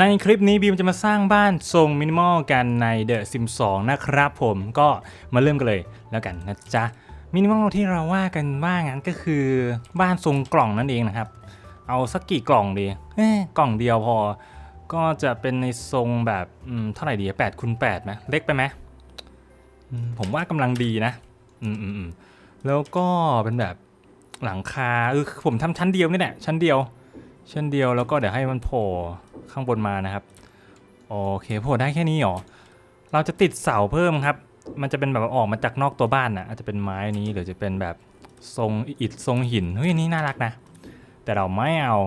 ในคลิปนี้บีมจะมาสร้างบ้านทรงมินิมอลกันใน The Sim 2นะครับผมก็มาเริ่มกันเลยแล้วกันนะจ๊ะมินิมอลที่เราว่ากันว่างั้นก็คือบ้านทรงกล่องนั่นเองนะครับ เอาสักกี่กล่องดีเอ้กล่องเดียวพอ ก็จะเป็นในทรงแบบเท่าไหร่ดี8คูณ8ไหมเล็กไปไหมผมว่ากำลังดีนะอืมอืมอืมแล้วก็เป็นแบบหลังคาเออผมทำชั้นเดียวนี่แหละชั้นเดียว ชั้นเดียวแล้วก็เดี๋ยวให้มันโผล่ ข้างบนมานะครับ โอเคโผล่ได้แค่นี้หรอ เราจะติดเสาเพิ่มครับ มันจะเป็นแบบออกมาจากนอกตัวบ้านนะอาจจะเป็นไม้นี้หรือจะเป็นแบบทรงอิฐทรงหิน เฮ้ยนี่น่ารักนะ แต่เราไม่เอา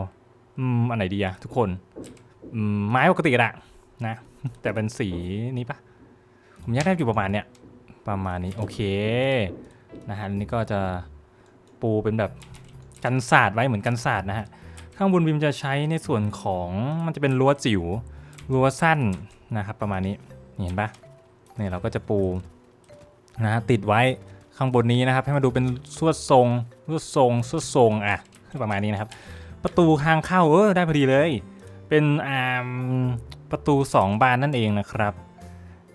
อืม อันไหนดีอะทุกคน อืม ไม้ปกติก็ได้นะ แต่เป็นสีนี้ปะผมอยากได้อยู่ประมาณเนี้ย ประมาณนี้ โอเค นะฮะอันนี้ก็จะปูเป็นแบบกันศาสตร์ไว้เหมือนกันศาสตร์นะฮะ ข้างบนบิมจะใช้ในส่วนของมันจะเป็นรั้วจิ๋วรั้วสั้นนะครับประมาณนี้เห็นปะเนี่ยเราก็จะปูนะฮะติดไว้ข้างบนนี้นะครับ ให้มาดูเป็นสวดทรงสวดทรงสวดทรงอะประมาณนี้นะครับ ประตูทางเข้าเออได้พอดีเลย เป็นอ่าประตู 2 บานนั่นเองนะครับ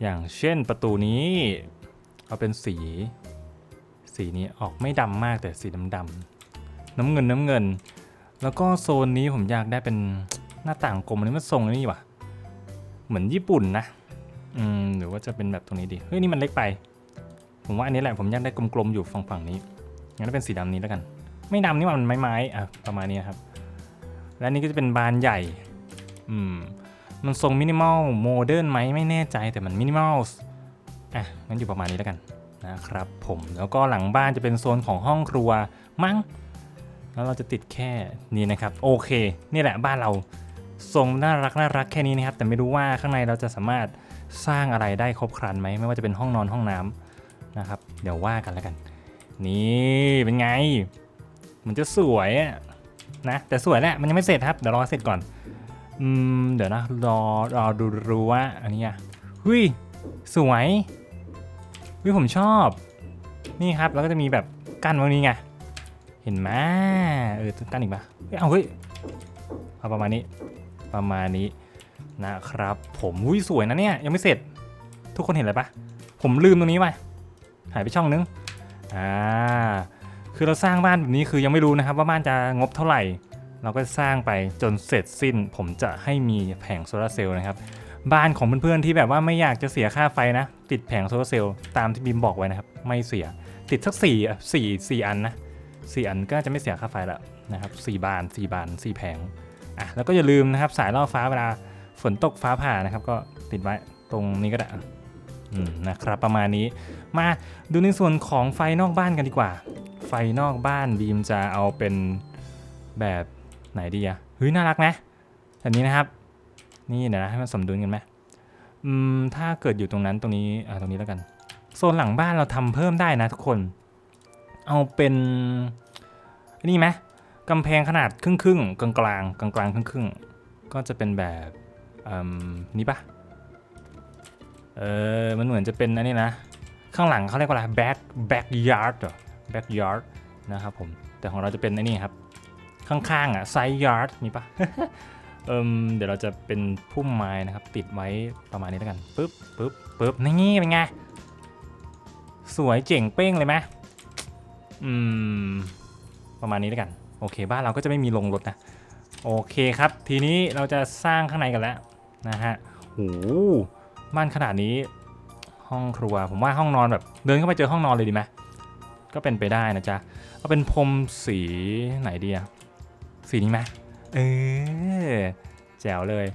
อย่างเช่นประตูนี้เอาเป็นสี สีนี้ออกไม่ดำมากแต่สีดำดำๆน้ำเงินน้ำเงิน แล้วก็โซนนี้ผมอยากได้เป็นหน้าต่างกลมอันนี้มันทรงนี่ว่ะ เหมือนญี่ปุ่นนะ อืมหรือว่าจะเป็นแบบตรงนี้ดี เฮ้ยนี่มันเล็กไป ผมว่าอันนี้แหละผมอยากได้กลมๆอยู่ฝั่งฝั่งนี้ งั้นเป็นสีดำนี้แล้วกัน ไม่ดำนี่มันไม้ๆอะประมาณนี้ครับ และนี่ก็จะเป็นบานใหญ่ อืม มันทรงมินิมอลโมเดิร์นไหมไม่แน่ใจแต่มันมินิมอล อะงั้นอยู่ประมาณนี้แล้วกันนะครับผม แล้วก็หลังบ้านจะเป็นโซนของห้องครัวมั้ง แล้วเราจะติดแค่นี้นะครับโอเค นี่แหละบ้านเราทรงน่ารักน่ารักแค่นี้นะครับ แต่ไม่รู้ว่าข้างในเราจะสามารถสร้างอะไรได้ครบครันไหมไม่ว่าจะเป็นห้องนอนห้องน้ำนะครับ เดี๋ยวว่ากันแล้วกัน นี่เป็นไง มันจะสวยอะนะ แต่สวยแหละมันยังไม่เสร็จครับเดี๋ยวรอเสร็จก่อนอืมเดี๋ยวนะรอรอดูรู้ว่าอันนี้อะเฮ้ยสวยเฮ้ยผมชอบ นี่ครับแล้วก็จะมีแบบกั้นตรงนี้ไง ห็นไหมเออกั้นอีกปะเฮ้ยเอาเฮ้ยเอาประมาณนี้ ประมาณนี้นะครับ ผมอุ้ยสวยนะเนี่ยยังไม่เสร็จ ทุกคนเห็นอะไรปะผมลืมตรงนี้ไปหายไปช่องนึงอ่าคือเราสร้างบ้านแบบนี้คือยังไม่รู้นะครับ ว่าบ้านจะงบเท่าไหร่ เราก็สร้างไปจนเสร็จสิ้น ผมจะให้มีแผงโซลาร์เซลล์นะครับบ้านของเพื่อนๆที่แบบว่าไม่อยากจะเสียค่าไฟนะ ติดแผงโซลาร์เซลล์ตามที่บิมบอกไว้นะครับ ไม่เสียติดสักสี่สี่สี่อันนะ สี่อันก็จะไม่เสียค่าไฟละนะครับสี่บานสี่บานสี่แผงอะแล้วก็อย่าลืมนะครับสายล่อฟ้าเวลาฝนตกฟ้าผ่านะครับ ก็ติดไว้ตรงนี้ก็ได้อืมนะครับประมาณนี้มาดูในส่วนของไฟนอกบ้านกันดีกว่า ไฟนอกบ้านบีมจะเอาเป็นแบบไหนดีอะเฮ้ยน่ารักนะแบบนี้นะครับ นี่เดี๋ยวนะให้มันสมดุลกันไหมอืมถ้าเกิดอยู่ตรงนั้นตรงนี้อ่าตรงนี้แล้วกัน โซนหลังบ้านเราทำเพิ่มได้นะทุกคน เอาเป็นนี่ไหมกำแพงขนาดครึ่งครึ่งกลางกลางกลางกลางครึ่งครึ่งก็จะเป็นแบบนี่ปะเออมันเหมือนจะเป็นอันนี้นะ ข้างหลังเขาเรียกว่าอะไร back backyard เหรอ backyard นะครับผม แต่ของเราจะเป็นไอ้นี่ครับ ข้างๆอะ side yard มีปะเอิมเดี๋ยวเราจะเป็นพุ่มไม้นะครับ ติดไว้ประมาณนี้แล้วกันปึ๊บปึ๊บปึ๊บนี่เป็นไง สวยเจ๋งเป้งเลยไหม อืม ประมาณนี้แล้วกัน โอเค บ้านเราก็จะไม่มีลงรถนะ โอเคครับ ทีนี้เราจะสร้างข้างในกันแล้วนะฮะโอ้หบ้านขนาดนี้ ห้องครัว ผมว่าห้องนอนแบบ เดินเข้าไปเจอห้องนอนเลยดีไหมก็เป็นไปได้นะจ๊ะ เอาเป็นพรมสีไหนดีอะสีนี้ไหมเออแจ๋วเลย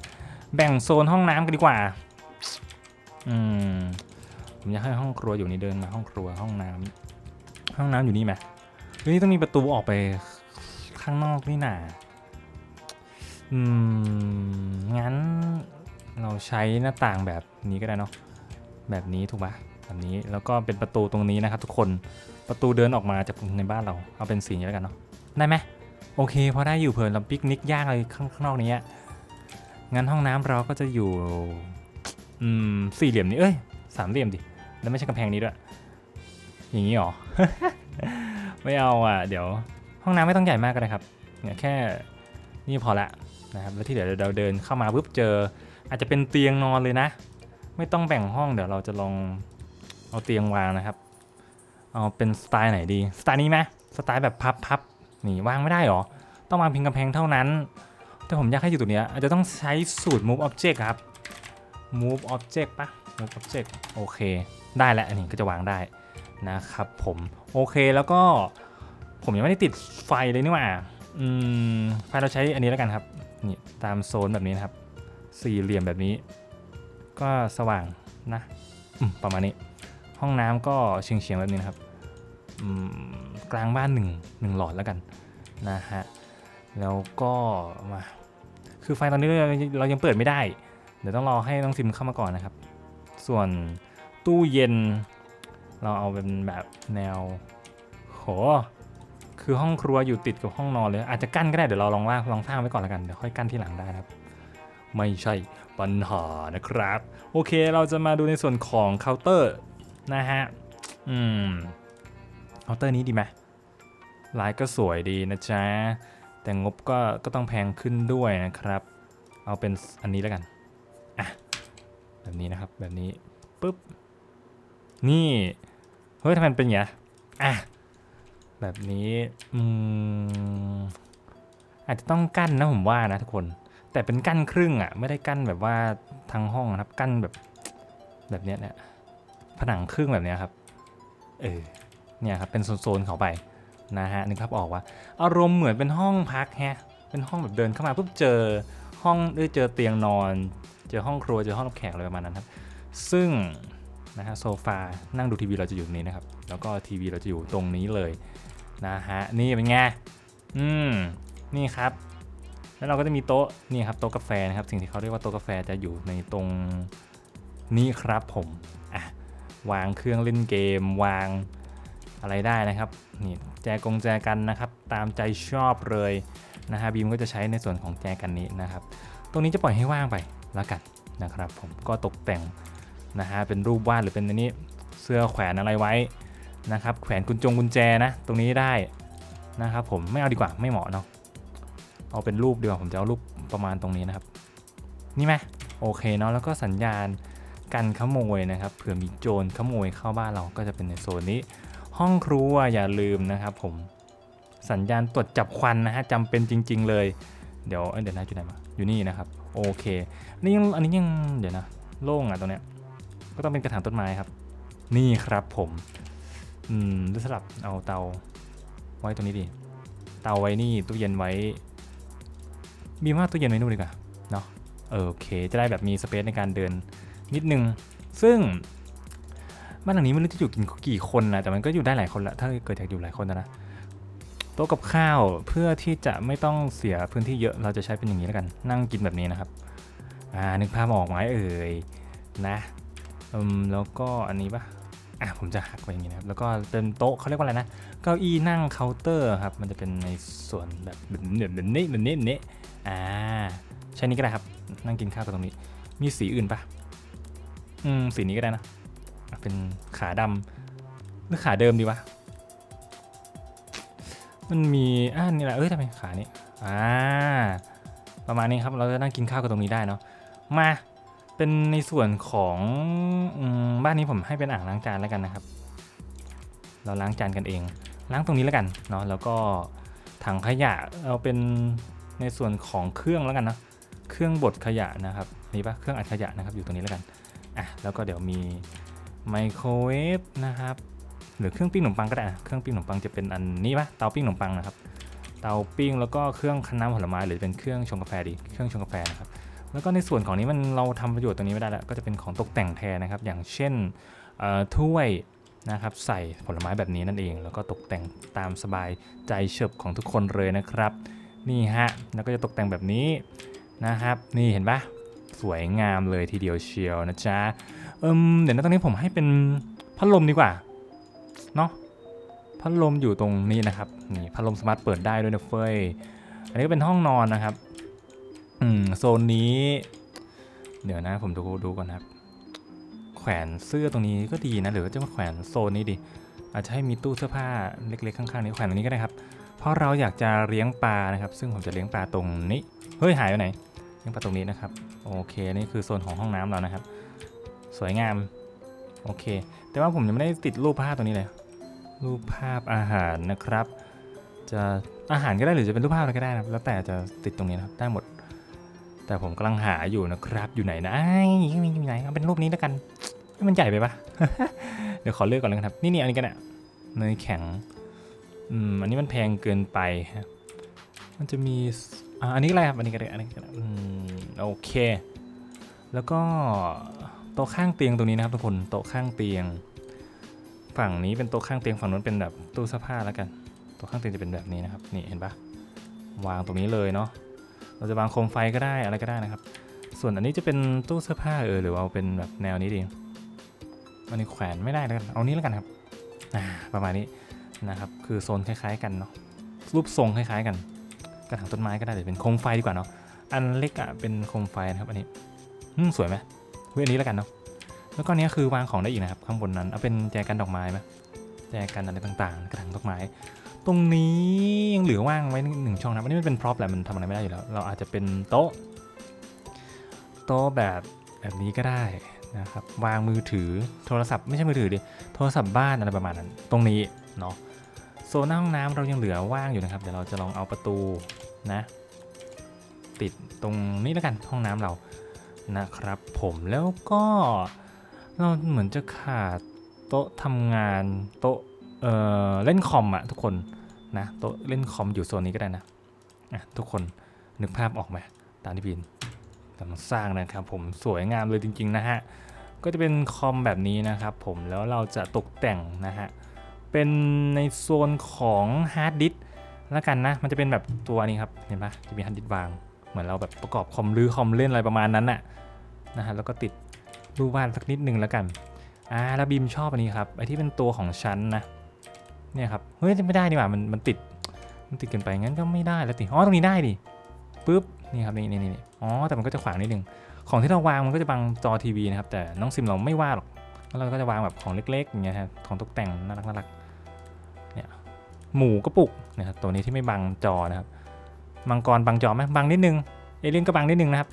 แบ่งโซนห้องน้ำกันดีกว่า อืม ผมอยากให้ห้องครัวอยู่นี่เดินมาห้องครัวห้องน้ำ ห้องน้ำอยู่นี่ไหมเฮ้ยต้องมีประตูออกไปข้างนอกนี่นาอืม งั้นเราใช้หน้าต่างแบบนี้ก็ได้เนาะ แบบนี้ถูกปะแบบนี้ แล้วก็เป็นประตูตรงนี้นะครับทุกคน ประตูเดินออกมาจากในบ้านเรา เอาเป็นสีนี้แล้วกันเนาะ ได้ไหมโอเคพอได้อยู่เผื่อเราปิกนิกย่างอะไรข้างนอกนี้งั้นห้องน้ำเราก็จะอยู่ อืม สี่เหลี่ยมนี้ เอ้ย สามเหลี่ยมดิ แล้วไม่ใช่กำแพงนี้ด้วย อย่างนี้หรอ ไม่เอาอะ เดี๋ยวห้องน้ำไม่ต้องใหญ่มากก็ได้ครับเนี่ยแค่นี่พอละนะครับ แล้วที่เดี๋ยวเราเดินเข้ามาปุ๊บเจอ อาจจะเป็นเตียงนอนเลยนะ ไม่ต้องแบ่งห้องเดี๋ยวเราจะลองเอาเตียงวางนะครับ เอาเป็นสไตล์ไหนดี สไตล์นี้ไหมสไตล์แบบพับๆนี่วางไม่ได้หรอ ต้องวางพิงกำแพงเท่านั้น แต่ผมอยากให้อยู่ตรงเนี้ยอาจจะต้องใช้สูตร move object ครับ move object ปะ move object โอเค ได้แล้วอันนี้ก็จะวางได้ นะครับผมโอเคแล้วก็ผมยังไม่ได้ติดไฟเลยนี่หว่าอืมไฟเราใช้อันนี้แล้วกันครับนี่ตามโซนแบบนี้นะครับ สี่เหลี่ยมแบบนี้ ก็สว่างนะประมาณนี้ ห้องน้ำก็เฉียงเฉียงๆแบบนี้นะครับกลางบ้านหนึ่งหนึ่งหลอดแล้วกันนะฮะแล้วก็มาคือไฟตอนนี้เรายังเปิดไม่ได้ เดี๋ยวต้องรอให้น้องซิมเข้ามาก่อนนะครับ ส่วนตู้เย็น เราเอาเป็นแบบแนว โห คือห้องครัวอยู่ติดกับห้องนอนเลย อาจจะกั้นก็ได้เดี๋ยวเราลองว่าลองสร้างไว้ก่อนล้วกันเดี๋ยวค่อยกั้นที่หลังได้นะครับ ไม่ใช่ปัญหานะครับ โอเคเราจะมาดูในส่วนของเคาน์เตอร์นะฮะ อืมเคาน์เตอร์นี้ดีไหมลายก็สวยดีนะจ๊ะ แต่งบก็ก็ต้องแพงขึ้นด้วยนะครับ เอาเป็นอันนี้แล้วกัน อะ แบบนี้นะครับแบบนี้ปุ๊บ นี่ เฮ้ยทำไมเป็นอย่างนี้อะ แบบนี้ อืม อาจจะต้องกั้นนะผมว่านะทุกคน แต่เป็นกั้นครึ่งอะ ไม่ได้กั้นแบบว่าทั้งห้องนะครับ กั้นแบบ แบบเนี้ยเนี่ย ผนังครึ่งแบบเนี้ยครับ เออ เนี่ยครับ เป็นโซนๆเขาไป นะฮะนึกครับออกว่า อารมณ์เหมือนเป็นห้องพักแฮะ เป็นห้องแบบเดินเข้ามาปุ๊บเจอห้องได้เจอเตียงนอน เจอห้องครัว เจอห้องรับแขกอะไรประมาณนั้นครับ ซึ่ง นะฮะโซฟานั่งดูทีวีเราจะอยู่ตรงนี้นะครับ แล้วก็ทีวีเราจะอยู่ตรงนี้เลยนะฮะนี่เป็นไงอืมนี่ครับ แล้วเราก็จะมีโต๊ะนี่ครับโต๊ะกาแฟนะครับสิ่งที่เขาเรียกว่าโต๊ะกาแฟจะอยู่ในตรงนี้ครับผมอะวางเครื่องเล่นเกม วางอะไรได้นะครับนี่แจกงแจกันนะครับ ตามใจชอบเลยนะฮะบีมก็จะใช้ในส่วนของแจกันนี้นะครับ ตรงนี้จะปล่อยให้ว่างไปแล้วกันนะครับ ผมก็ตกแต่ง นะฮะเป็นรูปวาดหรือเป็นอันนี้เสื้อแขวนอะไรไว้นะครับ แขวนกุญจงกุญแจนะ ตรงนี้ได้นะครับ ผมไม่เอาดีกว่าไม่เหมาะเนาะเอาเป็นรูปดีกว่าผมจะเอารูปประมาณตรงนี้นะครับ นี่ไหมโอเคเนาะแล้วก็สัญญาณกันขโมยนะครับเผื่อมีโจรขโมยเข้าบ้านเราก็จะเป็นในโซนนี้ ห้องครัวอย่าลืมนะครับ ผมสัญญาณตรวจจับควันนะฮะจำเป็นจริง ๆ เลย เดี๋ยวเดี๋ยวนะอยู่ไหนมาอยู่นี่นะครับ โอเคนนี้ยังอันนี้ยังเดี๋ยวนะโล่งอะตรงเนี้ย ก็ต้องเป็นกระถางต้นไม้ครับ นี่ครับผมอืมหรือสลับเอาเตาไว้ตรงนี้ดีเตาไว้นี่ตู้เย็นไว้มีว่าตู้เย็นไว้นู่นดีกว่าเนาะเออโอเค จะได้แบบมีสเปซในการเดินนิดนึง ซึ่งบ้านหลังนี้ไม่รู้จะอยู่กินกี่คนนะแต่มันก็อยู่ได้หลายคนละถ้าเกิดอยากอยู่หลายคนนะนะโต๊ะกับข้าวเพื่อที่จะไม่ต้องเสียพื้นที่เยอะเราจะใช้เป็นอย่างนี้แล้วกัน นั่งกินแบบนี้นะครับอ่านึกภาพออกไหมเอ่ยนะ อืมแล้วก็อันนี้ปะอะผมจะหักไปอย่างนี้นะครับ แล้วก็เป็นโต๊ะเขาเรียกว่าอะไรนะ เก้าอี้นั่งเคาน์เตอร์ครับ มันจะเป็นในส่วนแบบแบบนี้แบบนี้แบบนี้แบบนี้อ่า ใช้นี้ก็ได้ครับ นั่งกินข้าวกันตรงนี้ มีสีอื่นปะอืม สีนี้ก็ได้นะ เป็นขาดำหรือขาเดิมดีวะ มันมีอ่านี่แหละ เอ้ยทำไมขานี้อ่า ประมาณนี้ครับ เราจะนั่งกินข้าวกันตรงนี้ได้เนาะ มา เป็นในส่วนของอบ้านนี้ผมให้เป็นอ่างล้างจานแล้วกันนะครับ เราล้างจานกันเอง ล้างตรงนี้แล้วกันเนาะแล้วก็ถังขยะเอาเป็นในส่วนของเครื่องแล้วกันนะเครื่องบดขยะนะครับนี่ปะเครื่องอัดขยะนะครับอยู่ตรงนี้แล้วกันอะแล้วก็เดี๋ยวมีไมโครเวฟนะครับหรือเครื่องปิ้งขนมปังก็ได้เครื่องปิ้งขนมปังจะเป็นอันนี้ปะเตาปิ้งขนมปังนะครับเตาปิ้งแล้วก็เครื่องคั้นน้ำผลไม้หรือเป็นเครื่องชงกาแฟดีเครื่องชงกาแฟนะครับ แล้วก็ในส่วนของนี้มันเราทำประโยชน์ตรงนี้ไม่ได้แล้ว ก็จะเป็นของตกแต่งแทนนะครับ อย่างเช่นถ้วยนะครับใส่ผลไม้แบบนี้นั่นเอง แล้วก็ตกแต่งตามสบายใจเฉบของทุกคนเลยนะครับ นี่ฮะ แล้วก็จะตกแต่งแบบนี้นะครับ นี่เห็นปะสวยงามเลยทีเดียวเชียวนะจ๊ะเอิมเดี๋ยวนะตรงนี้ผมให้เป็นพัดลมดีกว่า เนาะพัดลมอยู่ตรงนี้นะครับ นี่พัดลมสามารถเปิดได้ด้วยนะเฟยอันนี้ก็เป็นห้องนอนนะครับ อืมโซนนี้ เดี๋ยวนะผมดูดูก่อนนะครับ แขวนเสื้อตรงนี้ก็ดีนะ หรือว่าจะมาแขวนโซนนี้ดีอาจจะให้มีตู้เสื้อผ้าเล็กๆข้างๆนี้แขวนตรงนี้ก็ได้ครับ เพราะเราอยากจะเลี้ยงปลานะครับ ซึ่งผมจะเลี้ยงปลาตรงนี้ เฮ้ยหายไปไหน เลี้ยังไปตรงนี้นะครับ โอเคนี่คือโซนของห้องน้ำเรานะครับ สวยงาม โอเค แต่ว่าผมยังไม่ได้ติดรูปภาพตรงนี้เลย รูปภาพอาหารนะครับ จะอาหารก็ได้หรือจะเป็นรูปภาพอะไรก็ได้นะครับ แล้วแต่จะติดตรงนี้นะครับ ได้หมด แต่ผมกำลังหาอยู่นะครับอยู่ไหนนะไอ้ยอยู่ไหนเอาเป็นรูปนี้แล้วกันมันใหญ่ไปปะเดี๋ยวขอเลือกก่อนเลยครับ นี่นี่อันนี้กันอะเนยแข็งอืมอันนี้มันแพงเกินไปฮะมันจะมีอ่าอันนี้อะไรครับอันนี้ก็ได้อันนี้ก็ได้อืมโอเค แล้วก็โต๊ะข้างเตียงตรงนี้นะครับทุกคนโต๊ะข้างเตียง ฝั่งนี้เป็นโต๊ะข้างเตียงฝั่งนู้นเป็นแบบตู้เสื้อผ้าแล้วกันโต๊ะข้างเตียงจะเป็นแบบนี้นะครับนี่เห็นปะวางตรงนี้เลยเนาะ เราจะวางโคมไฟก็ได้อะไรก็ได้นะครับ ส่วนอันนี้จะเป็นตู้เสื้อผ้าเออหรือว่าเอาเป็นแบบแนวนี้ดีอันนี้แขวนไม่ได้แล้วกันเอานี้แล้วกันครับประมาณนี้นะครับ คือโซนคล้ายๆ กันเนาะรูปทรงคล้ายๆ กัน กระถางต้นไม้ก็ได้หรือเป็นโคมไฟดีกว่าเนาะอันเล็กอะเป็นโคมไฟนะครับ อันนี้สวยไหมเฮ้ยอันนี้แล้วกันเนาะแล้วก็นเนี้ยคือวางของได้อีกนะครับ ข้างบนนั้นเอาเป็นแจกันดอกไม้ไหมแจกันอะไรต่างๆ กระถางดอกไม้ ตรงนี้ยังเหลือว่างไว้หนึ่งช่องนะอันนี้มันเป็นพร็อพแหละมันทำอะไรไม่ได้อยู่แล้ว เราอาจจะเป็นโต๊ะ โต๊ะแบบแบบนี้ก็ได้นะครับ วางมือถือโทรศัพท์ไม่ใช่มือถือดิ โทรศัพท์บ้านอะไรประมาณนั้น ตรงนี้เนาะ โซนห้องน้ำเรายังเหลือว่างอยู่นะครับ เดี๋ยวเราจะลองเอาประตูนะ ติดตรงนี้แล้วกันห้องน้ำเรานะครับ ผมแล้วก็เราเหมือนจะขาดโต๊ะทำงานโต๊ะเอ่อเล่นคอมอะทุกคน นะโต๊ะเล่นคอมอยู่โซนนี้ก็ได้นะะทุกคนนึกภาพออกไหมตามที่บินกำลังสร้างนะครับผมสวยงามเลยจริง ๆ นะฮะ ก็จะเป็นคอมแบบนี้นะครับผมแล้วเราจะตกแต่งนะฮะ เป็นในโซนของฮาร์ดดิสก์แล้วกันนะ มันจะเป็นแบบตัวนี้ครับ เห็นปะจะมีฮาร์ดดิสก์วาง เหมือนเราแบบประกอบคอมหรือคอมเล่นอะไรประมาณนั้นน่ะนะฮะแล้วก็ติดรูปวาดสักนิดนึงแล้วกันอ่าแล้วบีมชอบอันนี้ครับไอที่เป็นตัวของชั้นนะ เนี่ยครับ เฮ้ยไม่ได้นี่หว่ามันมันติด มันติดเกินไปงั้นก็ไม่ได้แล้วติอ๋อตรงนี้ได้ดิปุ๊บนี่ครับนี่นี่นี่อ๋อแต่มันก็จะขวางนิดนึงของที่เราวางมันก็จะบังจอทีวีนะครับแต่น้องซิมเราไม่ว่าหรอกแล้วเราก็จะวางแบบของเล็กๆอย่างเงี้ยครับของตกแต่งน่ารักน่ารักเนี่ยหมูกระปุกนะครับตัวนี้ที่ไม่บังจอนะครับมังกรบังจอไหมบังนิดนึงเอเลี่ยนก็บังนิดนึงนะครับ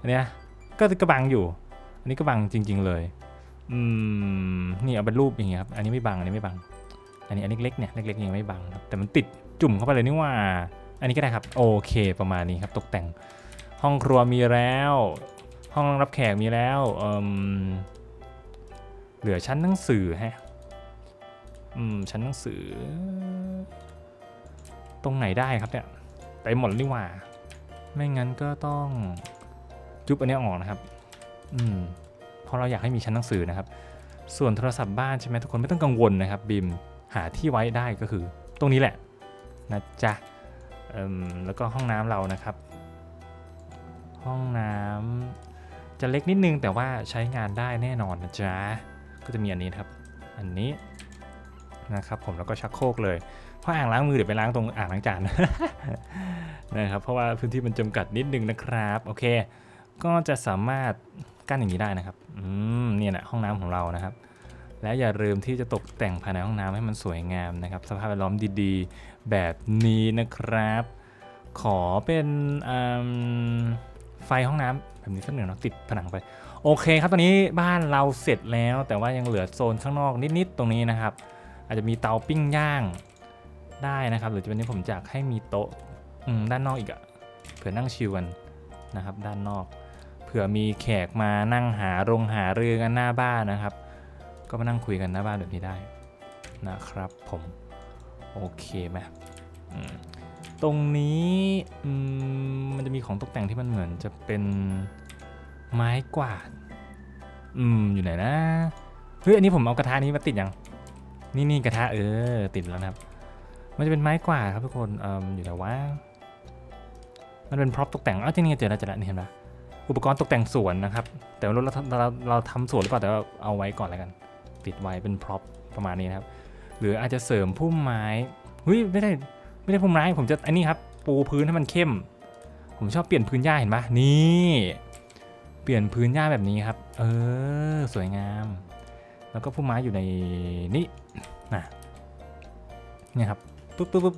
อันเนี้ยก็ก็บังอยู่ อันนี้ก็บังจริง ๆ เลย อืมนี่เอาเป็นรูปอย่างเงี้ยครับ อันนี้ไม่บัง อันนี้ไม่บัง อันนี้อันเล็กๆเนี่ย เล็กๆยังไม่บังครับ แต่มันติดจุ่มเข้าไปเลยนี่ว่า อันนี้ก็ได้ครับ โอเค ประมาณนี้ครับ ตกแต่ง ห้องครัวมีแล้ว ห้องรับแขกมีแล้วเอ่มเหลือชั้นหนังสือฮะ อืม ชั้นหนังสือ ตรงไหนได้ครับเนี่ยไปหมดแล้วนี่ว่า ไม่งั้นก็ต้องจุบอันนี้ออกนะครับ อืม เพราะเราอยากให้มีชั้นหนังสือนะครับ ส่วนโทรศัพท์บ้านใช่ไหมทุกคนไม่ต้องกังวลนะครับบิมหาที่ไว้ได้ก็คือตรงนี้แหละนะจ๊ะแล้วก็ห้องน้ำเรานะครับ ห้องน้ำจะเล็กนิดนึงแต่ว่าใช้งานได้แน่นอนนะจ๊ะก็จะมีอันนี้ครับ อันนี้นะครับผมแล้วก็ชักโครกเลยเพราะอ่างล้างมือเดี๋ยวไปล้างตรงอ่างล้างจานนะครับเพราะว่าพื้นที่มันจำกัดนิดนึงนะครับโอเค ก็จะสามารถ กั้นอย่างนี้ได้นะครับ อืมเนี่ยแหละห้องน้ำของเรานะครับ และอย่าลืมที่จะตกแต่งภายในห้องน้ำให้มันสวยงามนะครับ สภาพแวดล้อมดีๆ แบบนี้นะครับ ขอเป็นไฟห้องน้ำแบบนี้สักหนึ่งเนาะติดผนังไป โอเคครับตอนนี้บ้านเราเสร็จแล้ว แต่ว่ายังเหลือโซนข้างนอกนิดๆตรงนี้นะครับ อาจจะมีเตาปิ้งย่างได้นะครับ หรือจะเป็นที่ผมอยากให้มีโต๊ะด้านนอกอีกอะเผื่อนั่งชิลกันนะครับ ด้านนอก ผื่อมีแขกมานั่งหาโรงหาเรือกันหน้าบ้านนะครับ ก็มานั่งคุยกันหน้าบ้านแบบนี้ได้นะครับผมโอเคไหมตรงนี้มันจะมีของตกแต่งที่มันเหมือนจะเป็นไม้กวาดอืมอยู่ไหนนะเฮ้ยอันนี้ผมเอากระทะนี้มาติดยังนี่นี่กระทะเออติดแล้วนะครับ มันจะเป็นไม้กวาดครับทุกคนอออยู่แต่ว่ามันเป็นพร็อพตกแต่งอ้าวที่นี่เจอแล้วเจอแล้วนี่เห็นปะ อุปกรณ์ตกแต่งสวนนะครับ แต่ว่าเราเราเราเราทำสวนหรือเปล่าแต่ว่าเอาไว้ก่อนแล้วกัน ติดไว้เป็นพร็อพประมาณนี้นะครับ หรืออาจจะเสริมพุ่มไม้เฮ้ยไม่ได้ไม่ได้พุ่มไม้ผมจะอันนี้ครับ ปูพื้นให้มันเข้ม ผมชอบเปลี่ยนพื้นหญ้าเห็นปะนี่เปลี่ยนพื้นหญ้าแบบนี้ครับ เออ สวยงาม แล้วก็พุ่มไม้อยู่ในนี่นะเนี่ยครับปุ๊บปุ๊บปุ๊บ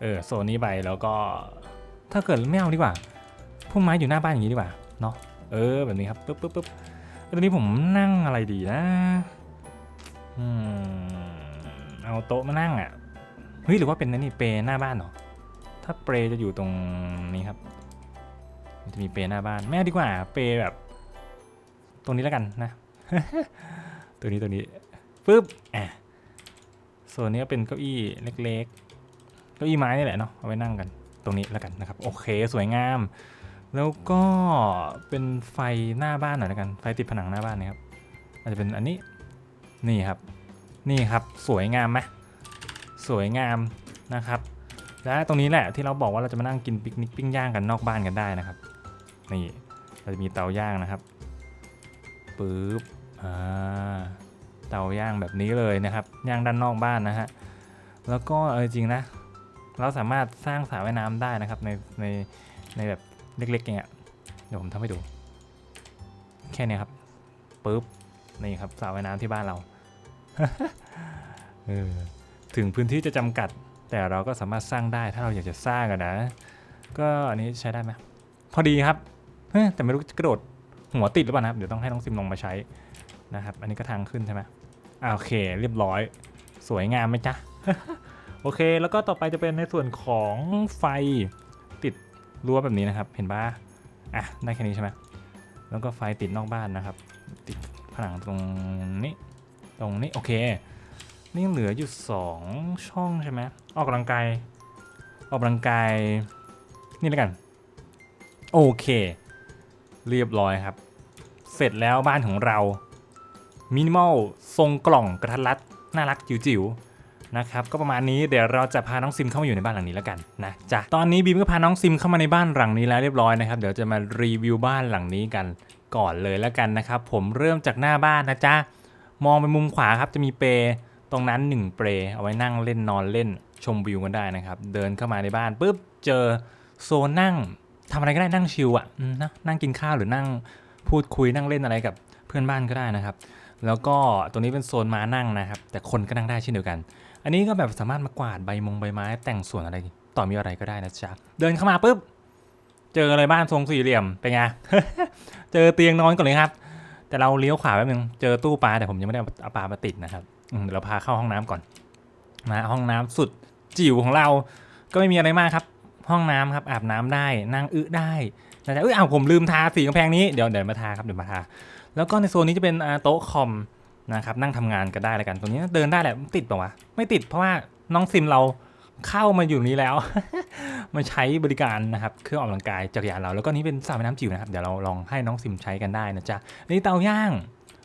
เออโซนนี้ไปแล้วก็ถ้าเกิดไม่เอาดีกว่า พุ่มไม้อยู่หน้าบ้านอย่างนี้ดีกว่าเนาะเออแบบนี้ครับปึ๊บปึ๊บปึ๊บตอนนี้ผมนั่งอะไรดีนะอืมเอาโต๊ะมานั่งอะเฮ้ยหรือว่าเป็นนั่นนี่เปรหน้าบ้านเหรอถ้าเปรจะอยู่ตรงนี้ครับจะมีเปรหน้าบ้านไม่เอาดีกว่า เปรแบบ ตรงนี้แล้วกันนะ ตัวนี้ตัวนี้ปึ๊บอะส่วนนี้ก็เป็นเก้าอี้เล็กๆเก้าอี้ไม้นี่แหละเนาะเอาไว้นั่งกัน ตรงนี้แล้วกันนะครับ โอเค สวยงาม แล้วก็เป็นไฟหน้าบ้านหน่อยแล้วกัน ไฟติดผนังหน้าบ้านนะครับ อาจจะเป็นอันนี้ นี่ครับ นี่ครับ สวยงามไหมสวยงามนะครับ และตรงนี้แหละที่เราบอกว่าเราจะมานั่งกินปิกนิกปิ้งย่างกันนอกบ้านกันได้นะครับ นี่ เราจะมีเตาย่างนะครับ ปึ๊บ อ่า เตาย่างแบบนี้เลยนะครับ ย่างด้านนอกบ้านนะฮะ แล้วก็เออจริงนะ เราสามารถสร้างสระว่ายน้ำได้นะครับในในในแบบ เล็กๆอย่างเงี้ยเดี๋ยวผมทำให้ดู แค่นี้ครับปึ๊บนี่ครับสระว่ายน้ำที่บ้านเราเออถึงพื้นที่จะจำกัด แต่เราก็สามารถสร้างได้ถ้าเราอยากจะสร้างกันนะ ก็อันนี้ใช้ได้ไหมพอดีครับเฮ้แต่ไม่รู้กระโดดหัวติดหรือเปล่านะครับเดี๋ยวต้องให้น้องซิมลงมาใช้นะครับ อันนี้ก็ทางขึ้นใช่ไหมโอเค เรียบร้อย สวยงามไหมจ๊ะ โอเค แล้วก็ต่อไปจะเป็นในส่วนของไฟ รั้วแบบนี้นะครับ เห็นปะอะได้แค่นี้ใช่ไหมแล้วก็ไฟติดนอกบ้านนะครับ ติดผนังตรงนี้ ตรงนี้โอเค นี่เหลืออยู่ 2 ช่องใช่ไหมออกกำลังกายออกกำลังกายนี่แล้วกัน โอเค เรียบร้อยครับ เสร็จแล้วบ้านของเรามินิมอลทรงกล่องกระทัดรัดน่ารักจิ๋วๆ นะครับก็ประมาณนี้เดี๋ยวเราจะพาน้องซิมเข้ามาอยู่ในบ้านหลังนี้แล้วกันนะจ๊ะตอนนี้บีมก็พาน้องซิมเข้ามาในบ้านหลังนี้แล้วเรียบร้อยนะครับเดี๋ยวจะมารีวิวบ้านหลังนี้กันก่อนเลยแล้วกันนะครับผมเริ่มจากหน้าบ้านนะจ๊ะมองไปมุมขวาครับจะมีเปรตรงนั้น 1 เปรเอาไว้นั่งเล่นนอนเล่นชมวิวกันได้นะครับ เดินเข้ามาในบ้านปุ๊บเจอโซนนั่งทำอะไรก็ได้นั่งชิลอะนะนั่งกินข้าวหรือนั่งพูดคุยนั่งเล่นอะไรกับเพื่อนบ้านก็ได้นะครับ แล้วก็ตรงนี้เป็นโซนม้านั่งนะครับ แต่คนก็นั่งได้เช่นเดียวกัน อันนี้ก็แบบสามารถมากวาดใบมงใบไม้ แต่งสวนอะไรต่อมีอะไรก็ได้นะจ๊ะ เดินเข้ามาปุ๊บ เจออะไรบ้านทรงสี่เหลี่ยมเป็นไง เจอเตียงนอนก่อนเลยครับ แต่เราเลี้ยวขวาแป๊บนึง เจอตู้ปลาแต่ผมยังไม่ได้เอาปลามาติดนะครับเดี๋ยวเราพาเข้าห้องน้ำก่อนนะห้องน้ำสุดจิ๋วของเรา ก็ไม่มีอะไรมากครับ ห้องน้ำครับอาบน้ำได้นั่งอึได้นะจ๊ะเอ้ยอ้าวผมลืมทาสีกำแพงนี้เดี๋ยวเดี๋ยวมาทาครับเดี๋ยวมาทา แล้วก็ในโซนนี้จะเป็นโต๊ะคอม นะครับนั่งทำงานกันได้แล้วกันตรงนี้เดินได้แหละติดป่าวะไม่ติดเพราะว่าน้องซิมเราเข้ามาอยู่นี้แล้ว มาใช้บริการนะครับเครื่องออกกำลังกายจักรยานเราแล้วก็นี้เป็นสระว่ายน้ำจิ๋วนะครับเดี๋ยวเราลองให้น้องซิมใช้กันได้นะจ๊ะนี่เตาย่าง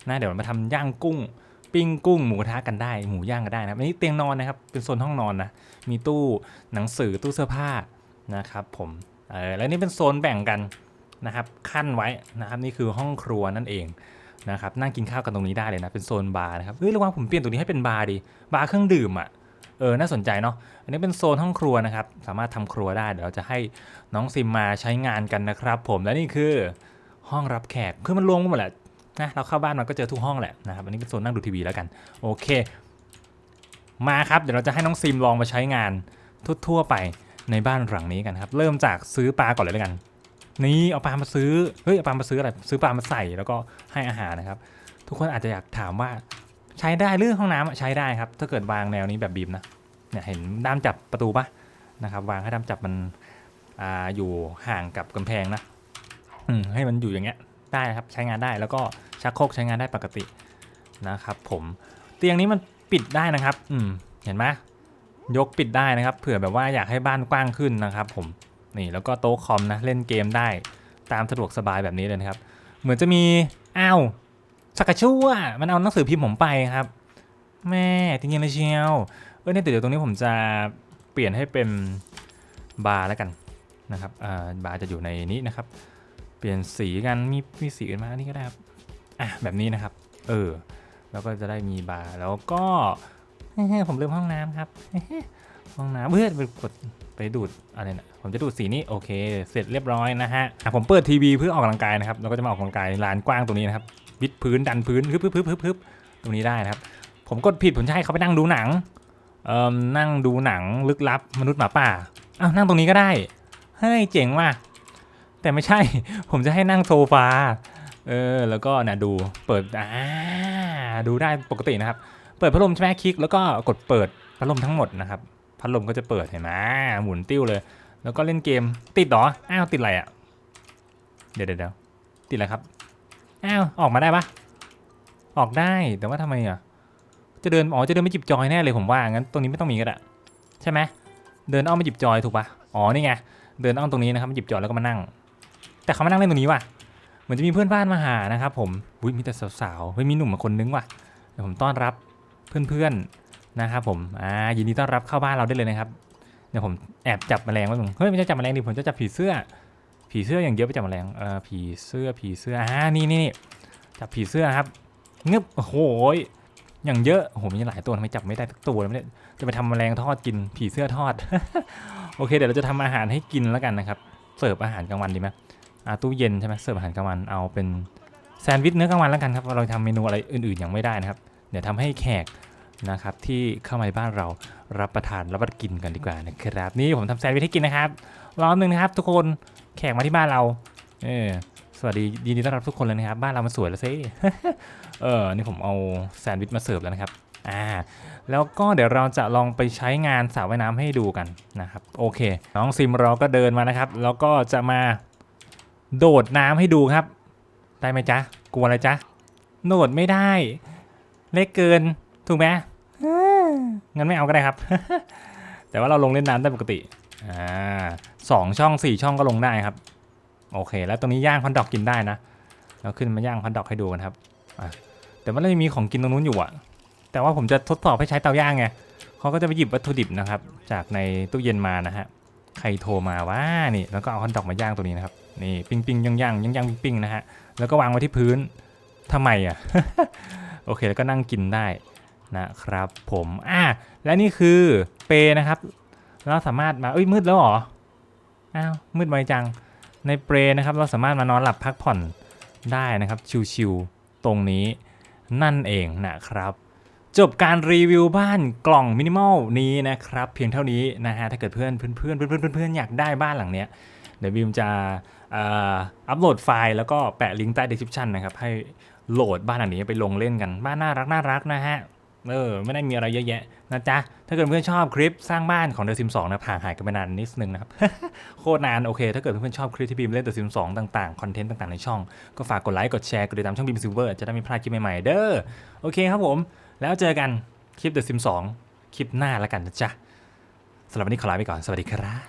นะเดี๋ยวมาทำย่างกุ้ง ปิ้งกุ้งหมูกระทะกันได้ หมูย่างกันได้นะอันนี้เตียงนอนนะครับเป็นโซนห้องนอนนะมีตู้หนังสือตู้เสื้อผ้านะครับผมเออแล้วนี่เป็นโซนแบ่งกันนะครับขั้นไว้นะครับนี่คือห้องครัวนั่นเอง นะครับนั่งกินข้าวกันตรงนี้ได้เลยนะเป็นโซนบาร์นะครับเฮ้ยระวังผมเปลี่ยนตรงนี้ให้เป็นบาร์ดีบาร์เครื่องดื่มอะเออน่าสนใจเนาะอันนี้เป็นโซนห้องครัวนะครับสามารถทำครัวได้เดี๋ยวเราจะให้น้องซิมมาใช้งานกันนะครับ ผมและนี่คือห้องรับแขกคือมันรวมกันหมดแหละนะเราเข้าบ้านมันก็เจอทุกห้องแหละนะครับอันนี้เป็นโซนนั่งดูทีวีแล้วกันโอเค มาครับเดี๋ยวเราจะให้น้องซิมลองมาใช้งานทั่วๆไปในบ้านหลังนี้กันครับ เริ่มจากซื้อปลาก่อนเลยแล้วกัน นี่เอาปลามาซื้อเฮ้ยเอาปลามาซื้ออะไรซื้อปลามาใส่แล้วก็ให้อาหารนะครับ ทุกคนอาจจะอยากถามว่าใช้ได้หรือห้องน้ำใช้ได้ครับ ถ้าเกิดวางแนวนี้แบบบีมนะเนี่ยเห็นด้ามจับประตูปะนะครับ วางให้ด้ามจับมันอ่าอยู่ห่างกับกำแพงนะอืมให้มันอยู่อย่างเงี้ยได้ครับใช้งานได้แล้วก็ชักโครกใช้งานได้ปกตินะครับ ผมเตียงนี้มันปิดได้นะครับ อืมเห็นไหมยกปิดได้นะครับ เผื่อแบบว่าอยากให้บ้านกว้างขึ้นนะครับ ผม นี่แล้วก็โต๊ะคอมนะเล่นเกมได้ตามสะดวกสบายแบบนี้เลยนะครับ เหมือนจะมีอ้าวสักกะชั่วมันเอาหนังสือพิมพ์ผมไปครับ แม่จริงๆเลยเชียวเออเนี่ยเดี๋ยวตรงนี้ผมจะเปลี่ยนให้เป็นบาร์แล้วกันนะครับอ่าบาร์จะอยู่ในนี้นะครับ เปลี่ยนสีกันมีมีสีกันมาอันนี้ก็ได้ครับอะแบบนี้นะครับ เออแล้วก็จะได้มีบาร์แล้วก็ ฮ้ผมลืมห้องน้ำครับห้องน้ำเพื่อนไปกดไปดูดอะไรนะผมจะดูดสีนี้โอเค เสร็จเรียบร้อยนะฮะะผมเปิดทีวีเพื่อออกกำลังกายนะครับแล้วก็จะมาออกกำลังกายลานกว้างตรงนี้นะครับวิดพื้นดันพื้นฮึบฮึบฮึบฮึบฮึบตรงนี้ได้นะครับ ผมกดผิดผมจะให้เขาไปนั่งดูหนังเอ่อนั่งดูหนังลึกลับมนุษย์หมาป่าอ้าวนั่งตรงนี้ก็ได้เฮ้ยเจ๋งว่ะแต่ไม่ใช่ ผมจะให้นั่งโซฟาเออแล้วก็นะดูเปิดอ่าดูได้ปกตินะครับ เปิดพัดลมใช่ไหมคลิกแล้วก็กดเปิดพัดลมทั้งหมดนะครับพัดลมก็จะเปิดเห็นไหมหมุนติ้วเลย แล้วก็เล่นเกมติดหรออ้าวติดอะไรอะเดี๋ยวเดี๋ยวติดอะไรครับอ้าวออกมาได้ปะออกได้แต่ว่าทำไมอะจะเดินอ๋อจะเดินไปจิบจอยแน่เลยผมว่างั้นตรงนี้ไม่ต้องมีก็ได้ใช่ไหมเดินอ้อมมาจิบจอยถูกปะอ๋อนี่ไงเดินอ้อมตรงนี้นะครับมาจิบจอยแล้วก็มานั่ง แต่เขามานั่งเล่นตรงนี้ว่ะเหมือนจะมีเพื่อนบ้านมาหานะครับผมอุ้ยมีแต่สาวๆเฮ้ยมีหนุ่มมาคนนึงว่ะเดี๋ยวผมต้อนรับ เพื่อนๆนะครับผมอ่ายินดีต้อนรับเข้าบ้านเราได้เลยนะครับเดี๋ยวผมแอบจับแมลงไว้มึงเฮ้ยไม่ใช่จับแมลงดิผมจะจับผีเสื้อ ผีเสื้ออย่างเยอะไปจับแมลงเออผีเสื้อผีเสื้ออ่านี่นี่จับผีเสื้อครับงึบโอ้โหยอย่างเยอะโอ้โหมีหลายตัวทำไมจับไม่ได้สักตัวเลยเนี่ยจะไปทำแมลงทอดกินผีเสื้อทอด โอเค เดี๋ยวเราจะทำอาหารให้กินแล้วกันนะครับ เสิร์ฟอาหารกลางวันดีไหมอ่าตู้เย็นใช่ไหมเสิร์ฟอาหารกลางวันเอาเป็นแซนด์วิชเนื้อกลางวันแล้วกันครับเราทำเมนูอะไรอื่นๆยังไม่ได้นะครับ เดี๋ยทำให้แขกนะครับที่เข้ามาในบ้านเรารับประทานรับประกินกันดีกว่านะครับนี่ผมทำแซนด์วิชให้กินนะครับรอบหนึ่งนะครับ ทุกคนแขกมาที่บ้านเราเออสวัสดียินดีต้อนรับทุกคนเลยนะครับ บ้านเรามันสวยแล้วซิเออนี่ผมเอาแซนด์วิชมาเสิร์ฟแล้วนะครับอ่าแล้วก็เดี๋ยวเราจะลองไปใช้งานสระว่ายน้ำให้ดูกันนะครับโอเค น้องซิมเราก็เดินมานะครับ แล้วก็จะมาโดดน้ำให้ดูครับ ได้ไหมจ๊ะกลัวอะไรจ๊ะโดดไม่ได้ เล็กเกิน ถูกไหมงั้นไม่เอาก็ได้ครับ แต่ว่าเราลงเล่นน้ำได้ปกติ อ่าสองช่องสี่ช่องก็ลงได้ครับ โอเค แล้วตรงนี้ย่างฮอทดอกกินได้นะ เราขึ้นมาย่างฮอทดอกให้ดูกันครับอะแต่ว่าเรายังมีของกินตรงนู้นอยู่อะแต่ว่าผมจะทดสอบให้ใช้เตาย่างไงเขาก็จะไปหยิบวัตถุดิบนะครับ จากในตู้เย็นมานะฮะ ใครโทรมาว่านี่ แล้วก็เอาฮอทดอกมาย่างตัวนี้นะครับ นี่ปิ้งปิ้งย่างย่างย่างย่างปิ้งปิ้งนะฮะ แล้วก็วางไว้ที่พื้นทำไมอะ โอเค แล้วก็นั่งกินได้นะครับ ผมอะและนี่คือเปนะครับเราสามารถมาเอ้ยมืดแล้วเหรออ้าวมืดไวจังในเปรนะครับ เราสามารถมานอนหลับพักผ่อนได้นะครับชิวๆตรงนี้นั่นเองนะครับจบการรีวิวบ้านกล่องมินิมอลนี้นะครับ เพียงเท่านี้นะฮะถ้าเกิดเพื่อนเพื่อนเพื่อนเพื่อนเพื่อนเพื่อนอยากได้บ้านหลังเนี้ยเดี๋ยวบิมจะอ่ออัปโหลดไฟล์แล้วก็แปะลิงก์ใต้ description นะครับให้ โหลดบ้านหลังนี้ไปลงเล่นกันบ้านน่ารักน่ารักนะฮะเออไม่ได้มีอะไรเยอะแยะนะจ๊ะ ถ้าเกิดเพื่อนชอบคลิปสร้างบ้านของ The Sims 2นะผ่านหายกันไปนานนิดนึงนะครับ โคตรนานโอเค ถ้าเกิดเพื่อนชอบคลิปที่บีมเล่น The Sims 2ต่างๆ คอนเทนต์ต่างๆ ในช่อง ก็ฝากกดไลค์กดแชร์กดติดตามช่องบีมซิลเวอร์จะได้ไม่พลาดคลิปใหม่ๆ เด้อโอเคครับผม แล้วเจอกันคลิป The Sims 2คลิปหน้าแล้วกันนะจ๊ะสำหรับวันนี้ขอลาไปก่อนสวัสดีครับ